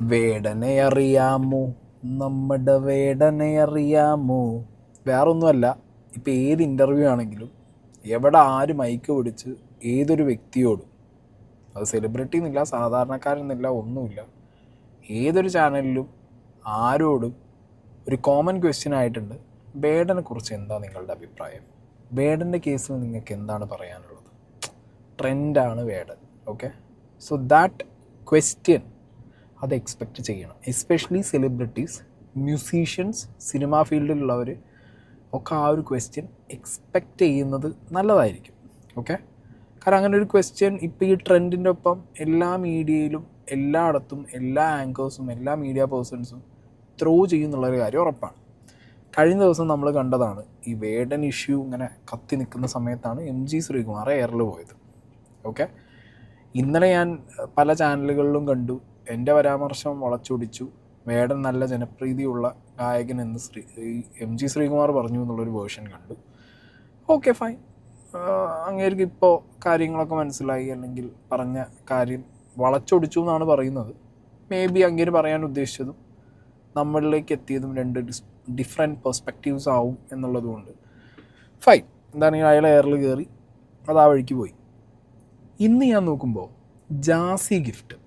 വേടനെ അറിയാമോ നമ്മുടെ വേടനെ അറിയാമോ വേറൊന്നുമല്ല ഇപ്പം ഏത് ഇന്റർവ്യൂ ആണെങ്കിലും എവിടെ ആര് മൈക്ക് പിടിച്ച് ഏതൊരു വ്യക്തിയോടും അത് സെലിബ്രിറ്റി എന്നില്ല സാധാരണക്കാരെന്നില്ല ഒന്നുമില്ല ഏതൊരു ചാനലിലും ആരോടും ഒരു കോമൺ ക്വസ്റ്റ്യൻ ആയിട്ടുണ്ട്. വേടനെ കുറിച്ച് എന്താ നിങ്ങളുടെ അഭിപ്രായം? വേടന്റെ കേസിൽ നിങ്ങൾക്ക് എന്താണ് പറയാനുള്ളത്? ട്രെൻഡാണ് Vedan okay so that question അത് എക്സ്പെക്റ്റ് ചെയ്യണം. എസ്പെഷ്യലി സെലിബ്രിറ്റീസ് മ്യൂസീഷ്യൻസ് സിനിമാ ഫീൽഡിലുള്ളവർ ഒക്കെ ആ ഒരു ക്വസ്റ്റ്യൻ എക്സ്പെക്റ്റ് ചെയ്യുന്നത് നല്ലതായിരിക്കും. ഓക്കെ കാരണം അങ്ങനെ ഒരു ക്വസ്റ്റ്യൻ ഇപ്പോൾ ഈ ട്രെൻഡിന്റെ ഒപ്പം എല്ലാ മീഡിയയിലും എല്ലായിടത്തും എല്ലാ ആങ്കേഴ്സും എല്ലാ മീഡിയ പേഴ്സൺസും ത്രോ ചെയ്യുന്നുള്ളൊരു കാര്യം ഉറപ്പാണ്. കഴിഞ്ഞ ദിവസം നമ്മൾ കണ്ടതാണ് ഈ വേടൻ ഇഷ്യൂ ഇങ്ങനെ കത്തി നിൽക്കുന്ന സമയത്താണ് എം ജി ശ്രീകുമാർ എയറിൽ പോയത്. ഓക്കെ ഇന്നലെ ഞാൻ പല ചാനലുകളിലും കണ്ടു. എന്റെ പരാമർശം വളച്ചൊടിച്ചു. വേടൻ നല്ല ജനപ്രീതിയുള്ള ഗായകൻ എന്ന് ശ്രീ എം ജി ശ്രീകുമാർ പറഞ്ഞു എന്നുള്ളൊരു വേർഷൻ കണ്ടു. Okay fine. അങ്ങേർക്ക് ഇപ്പോൾ കാര്യങ്ങളൊക്കെ മനസ്സിലായി അല്ലെങ്കിൽ പറഞ്ഞ കാര്യം വളച്ചൊടിച്ചു എന്നാണ് പറയുന്നത്. മേ ബി അങ്ങേര് പറയാൻ ഉദ്ദേശിച്ചതും നമ്മളിലേക്ക് എത്തിയതും രണ്ട് ഡിഫറെന്റ് പെർസ്പെക്റ്റീവ്സ് ആവും എന്നുള്ളതുകൊണ്ട് ഫൈൻ. എന്താണെങ്കിൽ അയാൾ എയറിൽ കയറി? അത് ആ വഴിക്ക് പോയി. ഇന്ന് ഞാൻ നോക്കുമ്പോൾ ജാസി ഗിഫ്റ്റ്.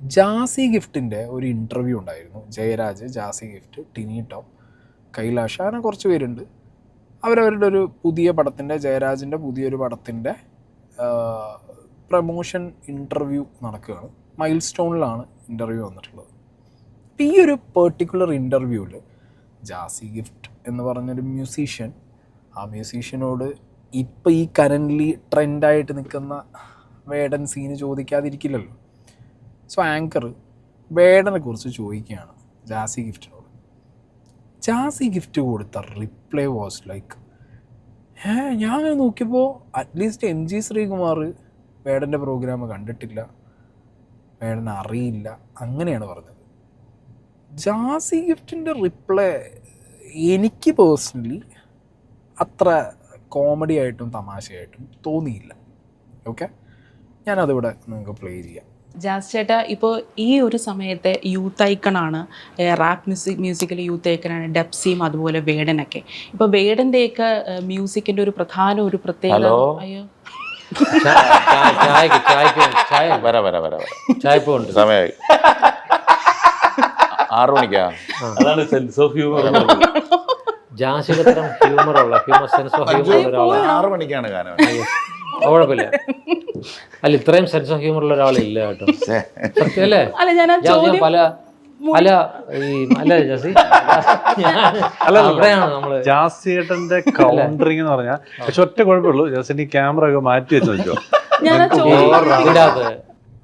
ജാസി ഗിഫ്റ്റിന്റെ ഒരു ഇന്റർവ്യൂ ഉണ്ടായിരുന്നു. ജയരാജ് ജാസി ഗിഫ്റ്റ് ടിനി ടോം കൈലാഷ് അങ്ങനെ കുറച്ച് പേരുണ്ട്. അവരവരുടെ ഒരു പുതിയ പടത്തിന്റെ ജയരാജിന്റെ പുതിയൊരു പടത്തിന്റെ പ്രമോഷൻ ഇന്റർവ്യൂ നടക്കുകയാണ്. മൈൽ സ്റ്റോണിലാണ് ഇന്റർവ്യൂ വന്നിട്ടുള്ളത്. അപ്പം ഈ ഒരു പെർട്ടിക്കുലർ ഇന്റർവ്യൂവിൽ ജാസി ഗിഫ്റ്റ് എന്ന് പറഞ്ഞൊരു മ്യൂസീഷ്യൻ ആ മ്യൂസീഷ്യനോട് ഇപ്പം ഈ കറന്റ്ലി ട്രെൻഡായിട്ട് നിൽക്കുന്ന വേടൻ സീന് ചോദിക്കാതിരിക്കില്ലല്ലോ. സോ ആങ്കർ വേടനെ കുറിച്ച് ചോദിക്കുകയാണ് ജാസി ഗിഫ്റ്റിനോട്. ജാസി ഗിഫ്റ്റ് കൊടുത്ത റിപ്ലൈ വാസ് ലൈക്ക് ഏ ഞാൻ അങ്ങനെ നോക്കിയപ്പോൾ അറ്റ്ലീസ്റ്റ് എം ജി ശ്രീകുമാർ വേടന്റെ പ്രോഗ്രാം കണ്ടിട്ടില്ല. വേടനെ അറിയില്ല. അങ്ങനെയാണ് പറഞ്ഞത്. ജാസി ഗിഫ്റ്റിന്റെ റിപ്ലൈ എനിക്ക് പേഴ്സണലി അത്ര കോമഡി ആയിട്ടും തമാശയായിട്ടും തോന്നിയില്ല. ഓക്കെ ഞാനതിവിടെ നിങ്ങൾക്ക് പ്ലേ ചെയ്യാം. ജാസ് ചേട്ടാ ഇപ്പോൾ ഈ ഒരു സമയത്തെ യൂത്ത് ഐക്കണാണ് റാപ്പ് മ്യൂസിക് മ്യൂസിക്കിലെ യൂത്ത് ഐക്കണാണ് ഡെപ്സിയും അതുപോലെ വേടനൊക്കെ. ഇപ്പോൾ വേടന്റെയൊക്കെ മ്യൂസിക്കിന്റെ ഒരു പ്രധാന ഒരു പ്രത്യേകത? അയ്യോ. ചായക്ക് ചായക്ക് ചായ വരാ വരാ വരാ വരാ. ചായപ്പ് ഉണ്ട് സമയമായി ആറു മണിക്കാ? അതാണ് സെൻസ് ഓഫ് ഹ്യൂമർ ജാസികത്തരം ഹ്യൂമർ ഉള്ള ഹ്യൂമർ സെൻസ് ഓഫ് ഹ്യൂമർ ആറു മണിക്കാണ് ഗാനം. അത് കുഴപ്പമില്ല. അല്ല ഇത്രയും സെൻസ് ഓഫ് ഹ്യൂമർ ഉള്ള ഒരാളില്ല കേട്ടോ. സത്യം അല്ലേ? അല്ല ഞാൻ ആ ചോദ്യം പല പല ഈ അല്ല ജാസി. അല്ല, അവിടെയാണ് നമ്മൾ. ജാസിയേട്ടന്റെ കൗണ്ടറിംഗ് എന്ന് പറഞ്ഞാൽ പക്ഷെ ഒറ്റ കുഴപ്പമുള്ളൂ. ജാസി നീ ക്യാമറ ഒക്കെ മാറ്റി വെച്ച് ഞാൻ ആ ചോദ്യം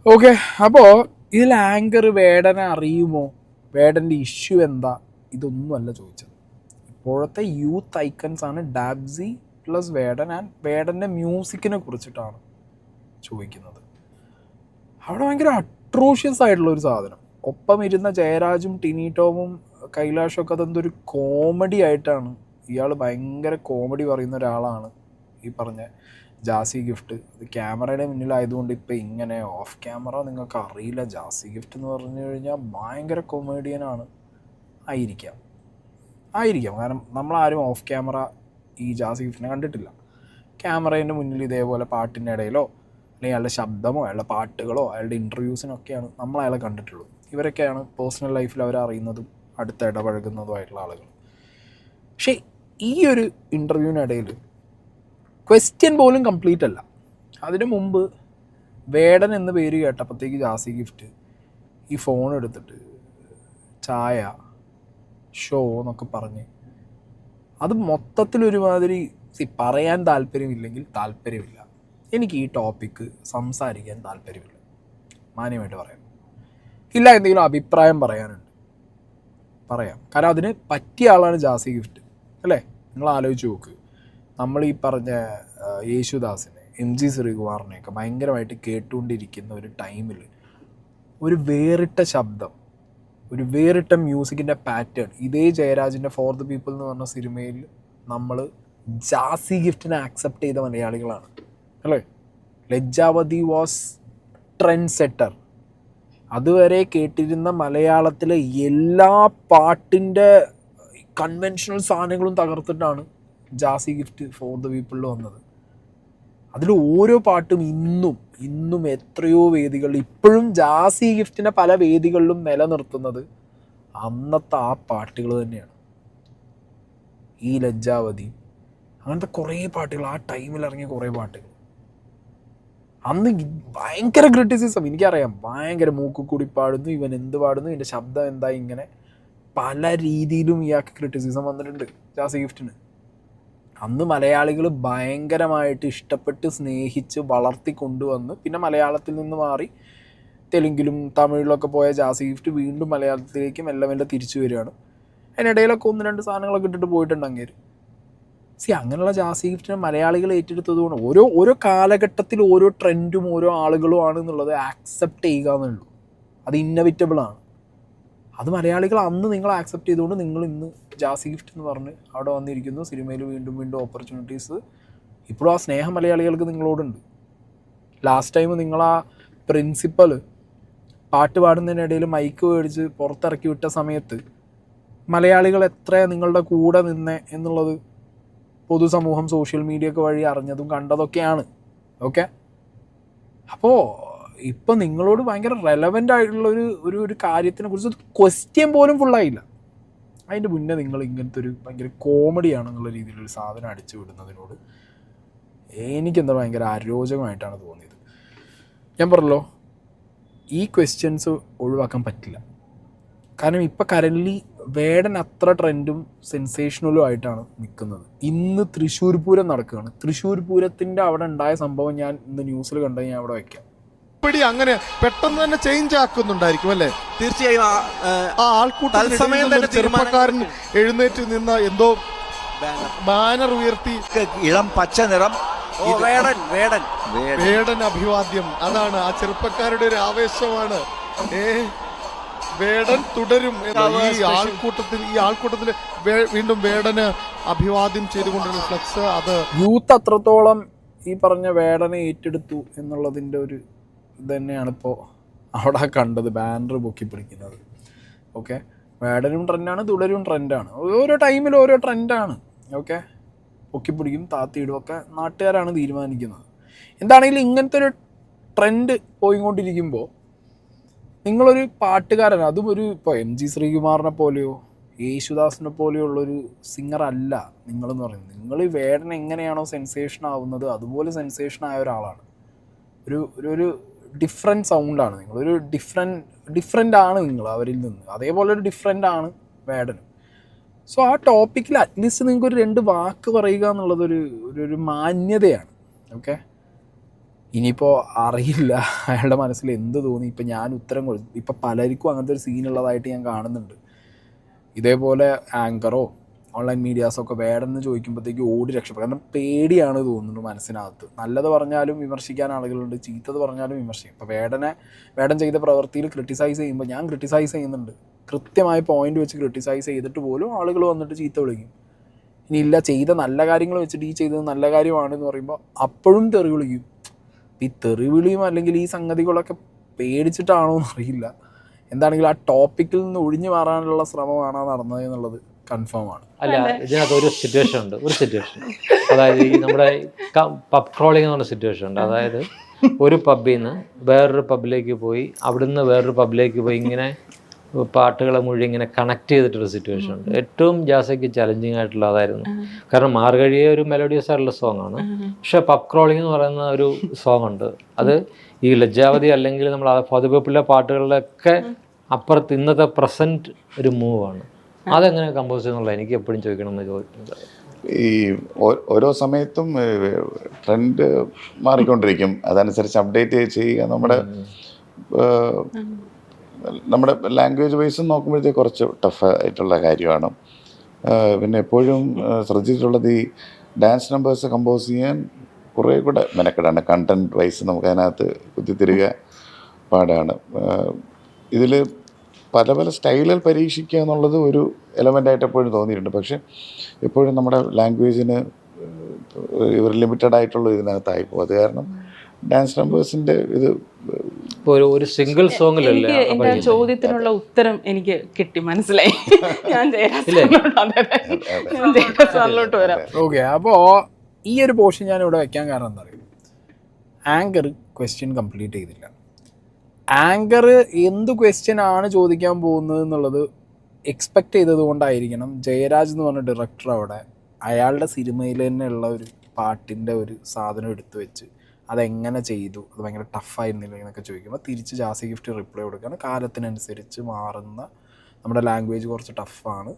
ഓക്കെ അപ്പോൾ ഇതിൽ ആങ്കർ വേടനെ അറിയുമോ? വേടന്റെ ഇഷ്യൂ എന്താ? ഇതൊന്നുമല്ല ചോദിച്ചത്. ഇപ്പോഴത്തെ യൂത്ത് ഐക്കൺസ് ആണ് ഡാബ്സി പ്ലസ് വേടൻ ആൻഡ് വേടന്റെ മ്യൂസിക്കിനെ കുറിച്ചിട്ടാണ് ചോദിക്കുന്നത്. അവിടെ ഭയങ്കര അട്രോഷ്യസ് ആയിട്ടുള്ള ഒരു സാധനം. ഒപ്പം ഇരുന്ന ജയരാജും ടിനി ടോമും ഒക്കെ അതെന്തൊരു കോമഡി ആയിട്ടാണ്. ഇയാൾ ഭയങ്കര കോമഡി പറയുന്ന ഒരാളാണ് ഈ പറഞ്ഞ ജാസി ഗിഫ്റ്റ് ഇത് ക്യാമറയുടെ മുന്നിലായതുകൊണ്ട് ഇപ്പം ഇങ്ങനെ ഓഫ് ക്യാമറ നിങ്ങൾക്ക് അറിയില്ല. ജാസി ഗിഫ്റ്റ് എന്ന് പറഞ്ഞു കഴിഞ്ഞാൽ ഭയങ്കര കൊമേഡിയനാണ് ആയിരിക്കാം. ആയിരിക്കാം. കാരണം നമ്മളാരും ഓഫ് ക്യാമറ ഈ ജാസി ഗിഫ്റ്റിനെ കണ്ടിട്ടില്ല. ക്യാമറേന്റെ മുന്നിൽ ഇതേപോലെ പാട്ടിന്റെ ഇടയിലോ അല്ലെങ്കിൽ അയാളുടെ ശബ്ദമോ അയാളുടെ പാട്ടുകളോ അയാളുടെ ഇന്റർവ്യൂസിനൊക്കെയാണ് നമ്മൾ അയാളെ കണ്ടിട്ടുള്ളൂ ഇവരൊക്കെയാണ് പേഴ്സണൽ ലൈഫിൽ അവർ അറിയുന്നതും അടുത്ത ഇടപഴകുന്നതുമായിട്ടുള്ള ആളുകൾ. പക്ഷേ ഈ ഒരു ഇന്റർവ്യൂവിനിടയിൽ ക്വസ്റ്റ്യൻ പോലും കംപ്ലീറ്റ് അല്ല. അതിനു മുമ്പ് വേടൻ എന്ന് പേര് കേട്ടപ്പോഴത്തേക്ക് ജാസി ഗിഫ്റ്റ് ഈ ഫോൺ എടുത്തിട്ട് ചായ ഷോ എന്നൊക്കെ പറഞ്ഞ് അത് മൊത്തത്തിൽ ഒരുമാതിരി സി പറയാൻ താല്പര്യമില്ലെങ്കിൽ താല്പര്യമില്ല. എനിക്ക് ഈ ടോപ്പിക്ക് സംസാരിക്കാൻ താല്പര്യമില്ല. മാന്യമായിട്ട് പറയാം. ഇല്ല എന്തെങ്കിലും അഭിപ്രായം പറയാനുണ്ട്. പറയാം. കാരണം അതിന് പറ്റിയ ആളാണ് ജാസി ഗിഫ്റ്റ്. അല്ലേ? നിങ്ങൾ ആലോചിച്ച് നോക്ക്. നമ്മൾ ഈ പറഞ്ഞ യേശുദാസിനെ എം ജി ശ്രീകുമാറിനെയൊക്കെ ഭയങ്കരമായിട്ട് കേട്ടുകൊണ്ടിരിക്കുന്ന ഒരു ടൈമിൽ ഒരു വേറിട്ട ശബ്ദം ഒരു വേറിട്ട മ്യൂസിക്കിന്റെ പാറ്റേൺ ഇതേ ജയരാജിന്റെ ഫോർ ദ പീപ്പിൾ എന്ന് പറഞ്ഞ സിനിമയിൽ നമ്മൾ ജാസി ഗിഫ്റ്റിനെ ആക്സെപ്റ്റ് ചെയ്ത മലയാളികളാണ്. അല്ലേ? ലജ്ജാവതി വാസ് ട്രെൻഡ് സെറ്റർ അതുവരെ കേട്ടിരുന്ന മലയാളത്തിലെ എല്ലാ പാട്ടിന്റെ കൺവെൻഷണൽ സാധനങ്ങളും തകർത്തിട്ടാണ് ജാസി ഗിഫ്റ്റ് ഫോർ ദ പീപ്പിളിൽ വന്നത്. അതിൽ ഓരോ പാട്ടും ഇന്നും ഇന്നും എത്രയോ വേദികൾ ഇപ്പോഴും ജാസി ഗിഫ്റ്റിനെ പല വേദികളിലും നിലനിർത്തുന്നത് അന്നത്തെ ആ പാട്ടുകൾ തന്നെയാണ്. ഈ ലജ്ജാവതി അങ്ങനത്തെ കുറേ പാട്ടുകൾ ആ ടൈമിൽ ഇറങ്ങിയ കുറേ പാട്ടുകൾ. അന്ന് ഭയങ്കര ക്രിറ്റിസിസം എനിക്കറിയാം. ഭയങ്കര മൂക്ക് കൂടി പാടുന്നു ഇവൻ എന്ത് പാടുന്നു ഇവന്റെ ശബ്ദം എന്താ ഇങ്ങനെ പല രീതിയിലും ഇയാൾക്ക് ക്രിറ്റിസിസം വന്നിട്ടുണ്ട് ജാസി ഗിഫ്റ്റിന്. അന്ന് മലയാളികൾ ഭയങ്കരമായിട്ട് ഇഷ്ടപ്പെട്ട് സ്നേഹിച്ച് വളർത്തി കൊണ്ടുവന്ന് പിന്നെ മലയാളത്തിൽ നിന്ന് മാറി തെലുങ്കിലും തമിഴിലൊക്കെ പോയ ജാസി ഗിഫ്റ്റ് വീണ്ടും മലയാളത്തിലേക്ക് മെല്ലെ മെല്ലെ തിരിച്ചു വരികയാണ്. അതിനിടയിലൊക്കെ ഒന്ന് രണ്ട് സാധനങ്ങളൊക്കെ ഇട്ടിട്ട് പോയിട്ടുണ്ട് സി അങ്ങനെയുള്ള ജാസി ഗിഫ്റ്റിനെ മലയാളികൾ ഏറ്റെടുത്തതുകൊണ്ട് ഓരോ ഓരോ കാലഘട്ടത്തിൽ ഓരോ ട്രെൻഡും ഓരോ ആളുകളുമാണ് എന്നുള്ളത് ആക്സെപ്റ്റ് ചെയ്യുക എന്നുള്ളൂ. അത് ഇന്നവിറ്റബിൾ ആണ്. അത് മലയാളികൾ അന്ന് നിങ്ങൾ ആക്സെപ്റ്റ് ചെയ്തുകൊണ്ട് നിങ്ങൾ ഇന്ന് ജാസി ഗിഫ്റ്റ് എന്ന് പറഞ്ഞ് അവിടെ വന്നിരിക്കുന്നു. സിനിമയിൽ വീണ്ടും വീണ്ടും ഓപ്പർച്യൂണിറ്റീസ് ഇപ്പോഴും ആ സ്നേഹം മലയാളികൾക്ക് നിങ്ങളോടുണ്ട്. ലാസ്റ്റ് ടൈം നിങ്ങൾ ആ പ്രിൻസിപ്പൽ പാട്ട് പാടുന്നതിനിടയിൽ മൈക്ക് മേടിച്ച് പുറത്തിറക്കി വിട്ട സമയത്ത് മലയാളികൾ എത്ര നിങ്ങളുടെ കൂടെ നിന്നെ എന്നുള്ളത് പൊതുസമൂഹം സോഷ്യൽ മീഡിയ ഒക്കെ വഴി അറിഞ്ഞതും കണ്ടതൊക്കെയാണ്. ഓക്കെ അപ്പോൾ ഇപ്പം നിങ്ങളോട് ഭയങ്കര റെലവന്റ് ആയിട്ടുള്ള ഒരു ഒരു ഒരു കാര്യത്തിനെ കുറിച്ച് ക്വസ്റ്റ്യൻ പോലും ഫുള്ളായില്ല അതിന്റെ മുന്നേ നിങ്ങൾ ഇങ്ങനത്തെ ഒരു ഭയങ്കര കോമഡിയാണ് എന്നുള്ള രീതിയിലൊരു സാധനം അടിച്ചു വിടുന്നതിനോട് എനിക്കെന്താ ഭയങ്കര അരോചകമായിട്ടാണ് തോന്നിയത്. ഞാൻ പറഞ്ഞല്ലോ ഈ ക്വസ്റ്റ്യൻസ് ഒഴിവാക്കാൻ പറ്റില്ല. കാരണം ഇപ്പം കരൻലി വേടൻ അത്ര ട്രെൻഡും സെൻസേഷണലും ആയിട്ടാണ് നിൽക്കുന്നത് ഇന്ന് തൃശ്ശൂർ പൂരം നടക്കുകയാണ്. തൃശ്ശൂർ പൂരത്തിന്റെ അവിടെ ഉണ്ടായ സംഭവം ഞാൻ ഇന്ന് ന്യൂസിൽ കണ്ടത് ഞാൻ അവിടെ വയ്ക്കാം ഇപ്പടി അങ്ങനെ പെട്ടെന്ന് തന്നെ ചേഞ്ച് ആക്കുന്നുണ്ടായിരിക്കും അല്ലേ? തീർച്ചയായും ആ, ആൾക്കൂട്ടം ചെറുപ്പക്കാരൻ എഴുന്നേറ്റ് നിന്ന എന്തോ ബാനർ. ഉയർത്തി ഇളം പച്ച നിറം. വേടൻ വേടൻ. വേടൻ. അഭിവാദ്യം. അതാണ് ആ ചെറുപ്പക്കാരുടെ ഒരു ആവേശമാണ്. ഏ വേടൻ തുടരും എന്ന ഈ ആൾക്കൂട്ടത്തിൽ ഈ ആൾക്കൂട്ടത്തിൽ വീണ്ടും വേടന് അഭിവാദ്യം ചെയ്തുകൊണ്ടുള്ള ഫ്ലക്സ് അത് യൂത്ത് അത്രത്തോളം ഈ പറഞ്ഞ വേടനെ ഏറ്റെടുത്തു എന്നുള്ളതിന്റെ ഒരു തന്നെയാണ് ഇപ്പോൾ അവിടെ കണ്ടത് ബാനർ പൊക്കി പിടിക്കുന്നത്. ഓക്കെ വേടനും ട്രെൻഡാണ് തുടരും ട്രെൻഡാണ്. ഓരോ ടൈമിൽ ഓരോ ട്രെൻഡാണ് ഓക്കെ പൊക്കിപ്പിടിക്കും താത്തിയിടും. ഒക്കെ നാട്ടുകാരാണ് തീരുമാനിക്കുന്നത്. എന്താണെങ്കിലും ഇങ്ങനത്തെ ഒരു ട്രെൻഡ് പോയിക്കൊണ്ടിരിക്കുമ്പോൾ നിങ്ങളൊരു പാട്ടുകാരൻ അതും ഒരു ഇപ്പോൾ എം ജി ശ്രീകുമാറിനെ പോലെയോ യേശുദാസിനെ പോലെയുള്ളൊരു സിംഗർ അല്ല നിങ്ങളെന്ന് പറയുന്നത്. നിങ്ങൾ വേടൻ എങ്ങനെയാണോ സെൻസേഷൻ ആവുന്നത് അതുപോലെ സെൻസേഷൻ ആയ ഒരാളാണ്. ഒരു ഒരു ഒരു ഡിഫറെന്റ് സൗണ്ടാണ് നിങ്ങൾ ഒരു ഡിഫറെന്റ് ഡിഫറെന്റ് ആണ് നിങ്ങൾ അവരിൽ നിന്ന്. അതേപോലെ ഒരു ഡിഫറെന്റ് ആണ് വേടനും സോ ആ ടോപ്പിക്കിൽ അറ്റ്ലീസ്റ്റ് നിങ്ങൾക്ക് ഒരു രണ്ട് വാക്ക് പറയുക എന്നുള്ളതൊരു ഒരു ഒരു മാന്യതയാണ്. ഓക്കെ ഇനിയിപ്പോൾ അറിയില്ല. അയാളുടെ മനസ്സിൽ എന്ത് തോന്നി? ഇപ്പം ഞാൻ ഉത്തരം കൊടുത്തു ഇപ്പം പലർക്കും അങ്ങനത്തെ ഒരു സീനുള്ളതായിട്ട് ഞാൻ കാണുന്നുണ്ട്. ഇതേപോലെ ആങ്കറോ ഓൺലൈൻ മീഡിയാസൊക്കെ വേണമെന്ന് ചോദിക്കുമ്പോഴത്തേക്ക് ഓടി രക്ഷപ്പെടും. കാരണം പേടിയാണ് തോന്നുന്നത് മനസ്സിനകത്ത്. നല്ലത് പറഞ്ഞാലും വിമർശിക്കാൻ ആളുകളുണ്ട് ചീത്തത് പറഞ്ഞാലും വിമർശിക്കും. അപ്പോൾ വേടനെ വേടൻ ചെയ്ത പ്രവൃത്തിയിൽ ക്രിട്ടിസൈസ് ചെയ്യുമ്പോൾ ഞാൻ ക്രിട്ടിസൈസ് ചെയ്യുന്നുണ്ട്. കൃത്യമായ പോയിന്റ് വെച്ച് ക്രിട്ടിസൈസ് ചെയ്തിട്ട് പോലും ആളുകൾ വന്നിട്ട് ചീത്ത വിളിക്കും. ഇനി ഇല്ല ചെയ്ത നല്ല കാര്യങ്ങൾ വെച്ചിട്ട് ഈ ചെയ്തത് നല്ല കാര്യമാണെന്ന് പറയുമ്പോൾ അപ്പോഴും തെറി വിളിക്കും. ഈ തെറി വിളിയും അല്ലെങ്കിൽ ഈ സംഗതികളൊക്കെ പേടിച്ചിട്ടാണോ എന്നറിയില്ല എന്താണെങ്കിലും ആ ടോപ്പിക്കിൽ നിന്ന് ഒഴിഞ്ഞു മാറാനുള്ള ശ്രമമാണ് നടന്നത് എന്നുള്ളത്. കൺഫേം ആണ്. അല്ല ഇതിനകത്ത് ഒരു സിറ്റുവേഷൻ ഉണ്ട്. ഒരു സിറ്റുവേഷൻ അതായത് ഈ നമ്മുടെ പബ് ക്രോളിംഗ് എന്ന് പറഞ്ഞ സിറ്റുവേഷൻ ഉണ്ട്. അതായത് ഒരു പബ്ബിൽ നിന്ന് വേറൊരു പബ്ബിലേക്ക് പോയി അവിടുന്ന് വേറൊരു പബ്ബിലേക്ക് പോയി ഇങ്ങനെ പാട്ടുകളെ മുഴുവൻ ഇങ്ങനെ കണക്ട് ചെയ്തിട്ടൊരു സിറ്റുവേഷൻ ഉണ്ട്. ഏറ്റവും ജാസയ്ക്ക് ചലഞ്ചിങ് ആയിട്ടുള്ള അതായിരുന്നു. കാരണം മാർഗഴിയെ ഒരു മെലോഡിയസ് ആയിട്ടുള്ള സോങ് ആണ്. പക്ഷെ പബ് ക്രോളിംഗ് എന്ന് പറയുന്ന ഒരു സോങ് ഉണ്ട്. അത് ഈ ലജ്ജാവതി അല്ലെങ്കിൽ നമ്മൾ ഫോദപിപ്പിലെ പാട്ടുകളിലൊക്കെ അപ്പുറത്ത് ഇന്നത്തെ പ്രസന്റ് ഒരു മൂവാണ് അതെങ്ങനെ കമ്പോസ് ചെയ്യുന്നുള്ള എനിക്ക് എപ്പോഴും ചോദിക്കണം എന്ന് ചോദിക്കുന്നത്. ഈ ഓരോ സമയത്തും ട്രെൻഡ് മാറിക്കൊണ്ടിരിക്കും. അതനുസരിച്ച് അപ്ഡേറ്റ് ചെയ്യുക. നമ്മുടെ നമ്മുടെ ലാംഗ്വേജ് വൈസ് നോക്കുമ്പോഴത്തേക്ക് കുറച്ച് ടഫ് ആയിട്ടുള്ള കാര്യമാണ്. പിന്നെ എപ്പോഴും ശ്രദ്ധിച്ചിട്ടുള്ളത് ഈ ഡാൻസ് നമ്പേഴ്സ് കമ്പോസ് ചെയ്യാൻ കുറേ കൂടെ മെനക്കെടാണ്. കണ്ടന്റ് വൈസ് നമുക്ക് അതിനകത്ത് കുത്തിത്തിരിക പാടാണ്. ഇതിൽ പല പല സ്റ്റൈലിൽ പരീക്ഷിക്കുക എന്നുള്ളത് ഒരു എലമെന്റായിട്ട് എപ്പോഴും തോന്നിയിട്ടുണ്ട്. പക്ഷേ എപ്പോഴും നമ്മുടെ ലാംഗ്വേജിന് ഇവർ ലിമിറ്റഡ് ആയിട്ടുള്ള ഇതിനകത്തായി പോകും. അത് കാരണം ഡാൻസ് നമ്പേഴ്സിന്റെ ഇത് ഒരു സിംഗിൾ സോങ്ങിലല്ലേ എന്റെ ചോദ്യത്തിനുള്ള ഉത്തരം എനിക്ക് കിട്ടി. മനസ്സിലായി? ഞാൻ സാറിലോട്ട് വരാം. ഓക്കെ അപ്പോ ഈ ഒരു പോർഷൻ ഞാൻ ഇവിടെ വെക്കാൻ കാരണം എന്താ പറയുക ആങ്കർ ക്വസ്റ്റ്യൻ കംപ്ലീറ്റ് ചെയ്തില്ല. ആങ്കർ എന്ത് ക്വസ്റ്റ്യൻ ആണ് ചോദിക്കാൻ പോകുന്നത് എന്നുള്ളത് എക്സ്പെക്ട് ചെയ്തത് കൊണ്ടായിരിക്കണം. ജയരാജ് എന്ന് പറഞ്ഞ ഡയറക്ടർ അവിടെ അയാളുടെ സിനിമയിൽ തന്നെയുള്ള ഒരു പാട്ടിന്റെ ഒരു സാധനം എടുത്തു വെച്ച് അതെങ്ങനെ ചെയ്തു? അത് ഭയങ്കര ടഫായിരുന്നില്ല എന്നൊക്കെ ചോദിക്കുമ്പോൾ തിരിച്ച് ജാസി ഗിഫ്റ്റ് റിപ്ലൈ കൊടുക്കുകയാണ്. കാലത്തിനനുസരിച്ച് മാറുന്ന നമ്മുടെ ലാംഗ്വേജ് കുറച്ച് ടഫാണ്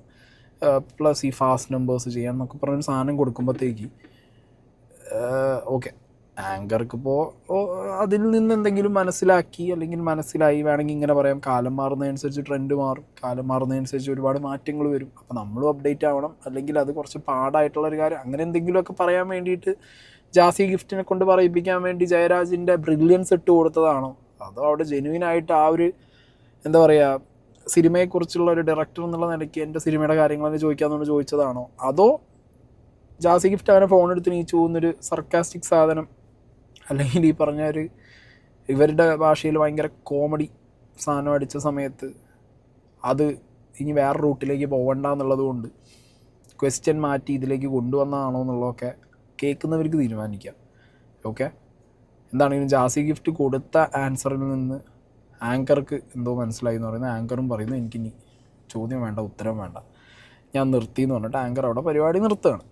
പ്ലസ് ഈ ഫാസ്റ്റ് നമ്പേഴ്സ് ചെയ്യാൻ എന്നൊക്കെ പറഞ്ഞൊരു സാധനം കൊടുക്കുമ്പോഴത്തേക്ക് ഓക്കെ ആങ്കർക്ക് ഇപ്പോൾ അതിൽ നിന്ന് എന്തെങ്കിലും മനസ്സിലാക്കി അല്ലെങ്കിൽ മനസ്സിലായി വേണമെങ്കിൽ ഇങ്ങനെ പറയാം കാലം മാറുന്നതനുസരിച്ച് ട്രെൻഡ് മാറും കാലം മാറുന്നതനുസരിച്ച് ഒരുപാട് മാറ്റങ്ങൾ വരും. അപ്പോൾ നമ്മളും അപ്ഡേറ്റ് ആവണം. അല്ലെങ്കിൽ അത് കുറച്ച് പാടായിട്ടുള്ള ഒരു കാര്യം അങ്ങനെ എന്തെങ്കിലുമൊക്കെ പറയാൻ വേണ്ടിയിട്ട് ജാസി ഗിഫ്റ്റിനെ കൊണ്ട് പറയിപ്പിക്കാൻ വേണ്ടി ജയരാജിന്റെ ബ്രില്യൻസ് ഇട്ട് കൊടുത്തതാണോ? അതോ അവിടെ ജെനുവിൻ ആയിട്ട് ആ ഒരു എന്താ പറയുക സിനിമയെക്കുറിച്ചുള്ള ഒരു ഡയറക്ടർ എന്നുള്ള നിലയ്ക്ക് എന്റെ സിനിമയുടെ കാര്യങ്ങളൊക്കെ ചോദിക്കാമെന്നുകൊണ്ട് ചോദിച്ചതാണോ? അതോ ജാസി ഗിഫ്റ്റ് അവനെ ഫോൺ എടുത്ത് നീച്ചു പോകുന്നൊരു സർക്കാസ്റ്റിക് സാധനം അല്ലെങ്കിൽ ഈ പറഞ്ഞ ഒരു ഇവരുടെ ഭാഷയിൽ ഭയങ്കര കോമഡി സാധനം അടിച്ച സമയത്ത് അത് ഇനി വേറെ റൂട്ടിലേക്ക് പോകണ്ട എന്നുള്ളത് കൊണ്ട് ക്വസ്റ്റ്യൻ മാറ്റി ഇതിലേക്ക് കൊണ്ടുവന്നതാണോ എന്നുള്ളതൊക്കെ കേൾക്കുന്നവർക്ക് തീരുമാനിക്കാം. ഓക്കെ എന്താണെങ്കിലും ജാസി ഗിഫ്റ്റ് കൊടുത്ത ആൻസറിൽ നിന്ന് ആങ്കർക്ക് എന്തോ മനസ്സിലായി എന്ന് പറയുന്നത് ആങ്കറും പറയുന്നു എനിക്കിനി ചോദ്യം വേണ്ട ഉത്തരം വേണ്ട. ഞാൻ നിർത്തി എന്ന് പറഞ്ഞിട്ട് ആങ്കർ അവിടെ പരിപാടി നിർത്തുകയാണ്.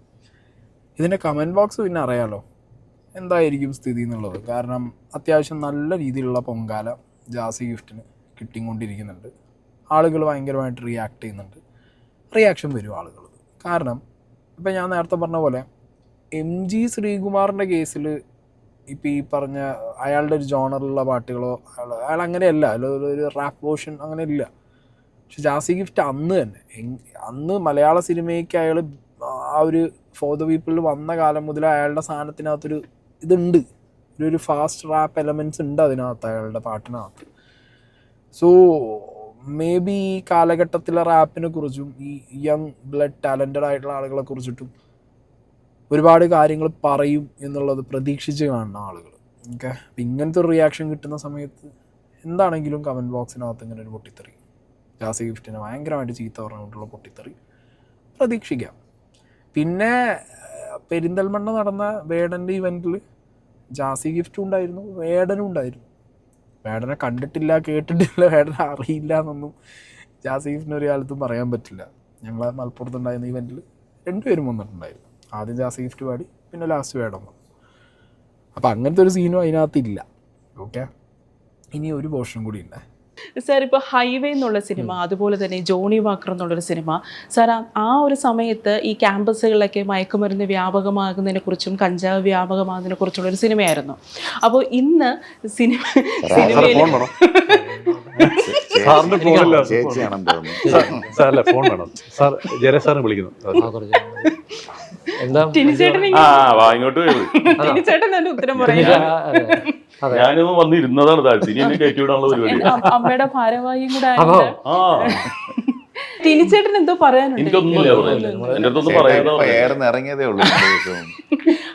ഇതിന്റെ കമന്റ് ബോക്സ് പിന്നെ അറിയാലോ? എന്തായിരിക്കും സ്ഥിതി എന്നുള്ളത്? കാരണം അത്യാവശ്യം നല്ല രീതിയിലുള്ള പൊങ്കാല ജാസി ഗിഫ്റ്റിന് കിട്ടിക്കൊണ്ടിരിക്കുന്നുണ്ട്. ആളുകൾ ഭയങ്കരമായിട്ട് റിയാക്ട് ചെയ്യുന്നുണ്ട്. റിയാക്ഷൻ വരും ആളുകൾ കാരണം ഇപ്പം ഞാൻ നേരത്തെ പറഞ്ഞ പോലെ എം ജി ശ്രീകുമാറിന്റെ കേസിൽ ഇപ്പം ഈ പറഞ്ഞ അയാളുടെ ഒരു ജോണറിലുള്ള പാട്ടുകളോ അയാൾ അയാൾ അങ്ങനെയല്ല. അല്ല ഒരു- റാപ്പ് പോർഷൻ അങ്ങനെ ഇല്ല പക്ഷെ ജാസി ഗിഫ്റ്റ് അന്ന് തന്നെ അന്ന് മലയാള സിനിമയ്ക്ക് അയാൾ ആ ഒരു ഫോർ ദ പീപ്പിളിൽ വന്ന കാലം മുതൽ അയാളുടെ സാധനത്തിനകത്തൊരു ഇതുണ്ട്. ഒരു ഫാസ്റ്റ് റാപ്പ് എലമെന്റ്സ് ഉണ്ട് അതിനകത്ത് അയാളുടെ പാട്ടിനകത്ത്. സോ മേ ബി ഈ കാലഘട്ടത്തിലെ റാപ്പിനെ കുറിച്ചും ഈ യങ് ബ്ലഡ് ടാലന്റഡ് ആയിട്ടുള്ള ആളുകളെ കുറിച്ചിട്ടും ഒരുപാട് കാര്യങ്ങൾ പറയും എന്നുള്ളത് പ്രതീക്ഷിച്ച് കാണുന്ന ആളുകൾ ഓക്കെ ഇങ്ങനത്തെ ഒരു റിയാക്ഷൻ കിട്ടുന്ന സമയത്ത് എന്താണെങ്കിലും കമന്റ് ബോക്സിനകത്ത് ഇങ്ങനെ ഒരു പൊട്ടിത്തെറി. ജാസി ഗിഫ്റ്റിനെ ഭയങ്കരമായിട്ട് ചീത്ത പറഞ്ഞുകൊണ്ടുള്ള പൊട്ടിത്തെറി. പ്രതീക്ഷിക്കാം. പിന്നെ പെരിന്തൽമണ്ണ നടന്ന വേടന്റെ ഇവന്റിൽ ജാസി ഗിഫ്റ്റും ഉണ്ടായിരുന്നു വേടനും ഉണ്ടായിരുന്നു. വേടനെ കണ്ടിട്ടില്ല കേട്ടിട്ടില്ല വേടനെ അറിയില്ല എന്നൊന്നും ജാസി ഗിഫ്റ്റിന് ഒരു കാലത്തും പറയാൻ പറ്റില്ല. ഞങ്ങൾ മലപ്പുറത്തുണ്ടായിരുന്ന ഇവന്റിൽ രണ്ടുപേരും വന്നിട്ടുണ്ടായിരുന്നു. ആദ്യം ജാസി ഗിഫ്റ്റ് പാടി പിന്നെ ലാസ്റ്റ് വേടം വന്നു. അപ്പം അങ്ങനത്തെ ഒരു സീനും അതിനകത്തില്ല ഓക്കെ ഇനി ഒരു പോർഷനും കൂടി ഉണ്ട്. സാർ ഇപ്പോൾ ഹൈവേ എന്നുള്ള സിനിമ അതുപോലെ തന്നെ ജോണി വാക്കർ എന്നുള്ളൊരു സിനിമ. സാർ ആ- ഒരു സമയത്ത് ഈ ക്യാമ്പസുകളിലൊക്കെ മയക്കുമരുന്ന് വ്യാപകമാകുന്നതിനെ കുറിച്ചും കഞ്ചാവ് വ്യാപകമാകുന്നതിനെ കുറിച്ചുള്ള ഒരു സിനിമയായിരുന്നു അപ്പോൾ ഇന്ന് സിനിമ സിനിമയിൽ തോന്നുന്നു. ഫോൺ വേണം. സാർ ജയരാജ് സാറിനെ വിളിക്കുന്നു എന്താ ടിനിച്ചേട്ടൻ ഉത്തരം പറയാ. ഞാനിന്ന് വന്നിരുന്നതാണ് താഴ്ത്തി. ഇനി എന്നെ കയറ്റി വിടാനുള്ള പരിപാടി. അമ്മയുടെ ഭാരവാഹിയും കൂടെ അപ്പോ ആ. ടിനിച്ചേട്ടൻ എന്തോ പറയാനുണ്ട്.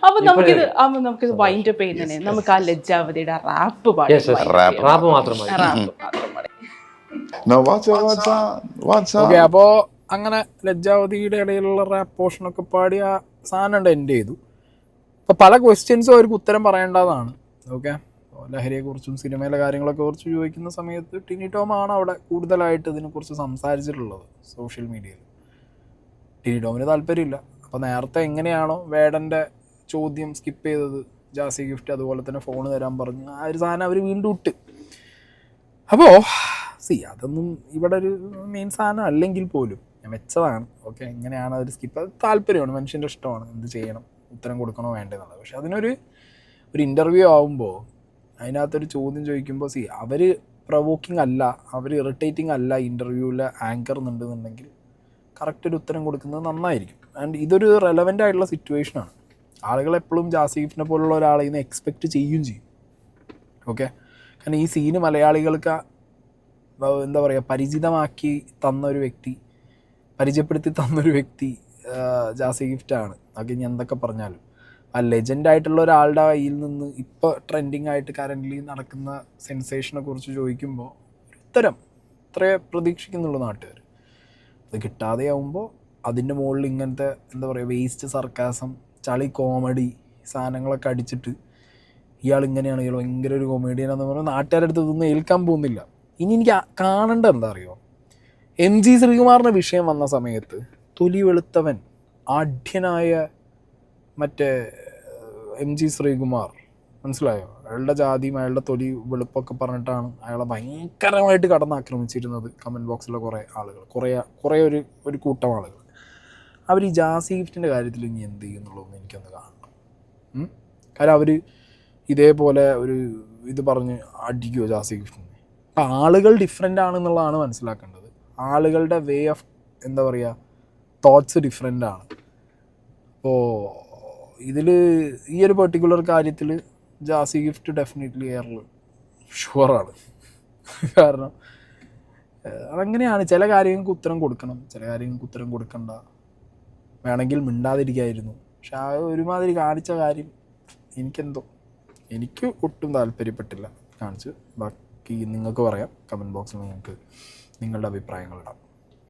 അപ്പൊ നമുക്കിത് അപ്പൊ നമുക്കിത് വൈൻഡ് അപ്പ് ചെയ്യുന്നതിന് നമുക്ക് ആ ലജ്ജാവതിയുടെ റാപ്പ് പാടി. റാപ്പ് മാത്രം മതി റാപ്പ് മാത്രം പാടി No, what's up, what's up, what's up? Okay അപ്പോൾ അങ്ങനെ ലജ്ജാവതിയുടെ ഇടയിലുള്ള റാപ്പ് പോർഷനൊക്കെ പാടി ആ സാധനം എൻഡ് ചെയ്തു. അപ്പോൾ പല ക്വസ്റ്റ്യൻസും അവർക്ക് ഉത്തരം പറയേണ്ടതാണ്. ഓക്കെ ലഹരിയെക്കുറിച്ചും സിനിമയിലെ കാര്യങ്ങളൊക്കെ കുറിച്ച് ചോദിക്കുന്ന സമയത്ത് ടിനി ടോം ആണ് അവിടെ കൂടുതലായിട്ട് ഇതിനെക്കുറിച്ച് സംസാരിച്ചിട്ടുള്ളത് സോഷ്യൽ മീഡിയയിൽ. ടിനി ടോമിന് താല്പര്യമില്ല. അപ്പോൾ നേരത്തെ എങ്ങനെയാണോ വേടന്റെ ചോദ്യം സ്കിപ്പ് ചെയ്തത് ജാസി ഗിഫ്റ്റ് അതുപോലെ തന്നെ ഫോൺ തരാൻ പറഞ്ഞു ആ ഒരു സാധനം അവർ വീണ്ടും ഇട്ട്. അപ്പോൾ സി അതൊന്നും ഇവിടെ ഒരു മെയിൻ സാധനം അല്ലെങ്കിൽ പോലും ഞാൻ വെച്ചതാണ്. ഓക്കെ എങ്ങനെയാണ് അതൊരു സ്കിപ്പ് അത് താല്പര്യമാണ് മനുഷ്യന്റെ ഇഷ്ടമാണ് എന്ത് ചെയ്യണം ഉത്തരം കൊടുക്കണോ വേണ്ടതെന്നുള്ളത് പക്ഷെ അതിനൊരു ഒരു ഇന്റർവ്യൂ ആവുമ്പോൾ അതിനകത്തൊരു ചോദ്യം ചോദിക്കുമ്പോൾ സി അവർ പ്രവോക്കിംഗ് അല്ല അവർ ഇറിറ്റേറ്റിംഗ് അല്ല ഇന്റർവ്യൂവിൽ ആങ്കർ എന്നുണ്ടെന്നുണ്ടെങ്കിൽ കറക്റ്റ് ഒരു ഉത്തരം കൊടുക്കുന്നത് നന്നായിരിക്കും. ആൻഡ് ഇതൊരു റെലവന്റ് ആയിട്ടുള്ള സിറ്റുവേഷനാണ് ആളുകൾ എപ്പോഴും ജാസീഫിനെ പോലുള്ള ഒരാളെ ഇന്ന് എക്സ്പെക്റ്റ് ചെയ്യുകയും ചെയ്യും. ഓക്കെ കാരണം ഈ സീന് മലയാളികൾക്ക് എന്താ പറയുക പരിചിതമാക്കി തന്ന ഒരു വ്യക്തി പരിചയപ്പെടുത്തി തന്നൊരു വ്യക്തി ജാസി ഗിഫ്റ്റാണ് അത് ഞാൻ എന്തൊക്കെ പറഞ്ഞാലും. ആ ലെജൻഡ് ആയിട്ടുള്ള ഒരാളുടെ കയ്യിൽ നിന്ന് ഇപ്പോൾ ട്രെൻഡിങ് ആയിട്ട് കറന്റ്ലി നടക്കുന്ന സെൻസേഷനെ കുറിച്ച് ചോദിക്കുമ്പോൾ ഉത്തരം ഇത്രേ പ്രതീക്ഷിക്കുന്നുള്ളൂ നാട്ടുകാർ അത് കിട്ടാതെയാവുമ്പോൾ അതിന്റെ മുകളിൽ ഇങ്ങനത്തെ എന്താ പറയുക വേസ്റ്റ് സർക്കാസം ചളി കോമഡി സാധനങ്ങളൊക്കെ അടിച്ചിട്ട് ഇയാൾ ഇങ്ങനെയാണ് ഇയാൾ ഭയങ്കര ഒരു കൊമേഡിയനാന്ന് പറഞ്ഞാൽ നാട്ടുകാരുടെ അടുത്ത് ഇതൊന്നും ഏൽക്കാൻ പോകുന്നില്ല. ഇനി എനിക്ക് കാണേണ്ടത് കാണേണ്ട എന്താ അറിയോ? എം ജി ശ്രീകുമാറിന്റെ വിഷയം വന്ന സമയത്ത് തൊലി വെളുത്തവൻ ആഢ്യനായ മറ്റേ എം ജി ശ്രീകുമാർ. മനസ്സിലായോ? അയാളുടെ ജാതിയും അയാളുടെ തൊലി വെളുപ്പൊക്കെ പറഞ്ഞിട്ടാണ് അയാളെ ഭയങ്കരമായിട്ട് കടന്നാക്രമിച്ചിരുന്നത് കമന്റ് ബോക്സിലെ കുറേ ആളുകൾ. കുറേ കുറേ ഒരു ഒരു കൂട്ടം ആളുകൾ. അവർ ഈ ജാസി ഗിഫ്റ്റിന്റെ കാര്യത്തിൽ ഇനി എന്ത് ചെയ്യുന്നുള്ളതെന്ന് എനിക്കൊന്ന് കാണണം? കാരണം അവർ ഇതേപോലെ ഒരു ഇത് പറഞ്ഞ് അടിക്കുമോ ജാസി ഗിഫ്റ്റിന്? അപ്പം ആളുകൾ ഡിഫറെന്റ് ആണെന്നുള്ളതാണ് മനസ്സിലാക്കേണ്ടത്. ആളുകളുടെ വേ ഓഫ് എന്താ പറയുക തോട്ട്സ് ഡിഫറെന്റ് ആണ്. അപ്പോൾ ഇതിൽ ഈ ഒരു പെർട്ടിക്കുലർ കാര്യത്തിൽ ജാസി ഗിഫ്റ്റ് ഡെഫിനറ്റ്ലി എയറിൽ ഷുവറാണ് കാരണം അതങ്ങനെയാണ്. ചില കാര്യങ്ങൾക്ക് ഉത്തരം കൊടുക്കണം. ചില കാര്യങ്ങൾക്ക് ഉത്തരം കൊടുക്കണ്ട. വേണമെങ്കിൽ മിണ്ടാതിരിക്കായിരുന്നു. പക്ഷെ ആ ഒരുമാതിരി കാണിച്ച കാര്യം എനിക്കെന്തോ എനിക്ക് ഒട്ടും താല്പര്യപ്പെട്ടില്ല. കാണിച്ച് ബാക്കി നിങ്ങൾക്ക് പറയാം. കമന്റ് ബോക്സിൽ നിങ്ങൾക്ക് നിങ്ങളുടെ അഭിപ്രായങ്ങൾ ഇടാം.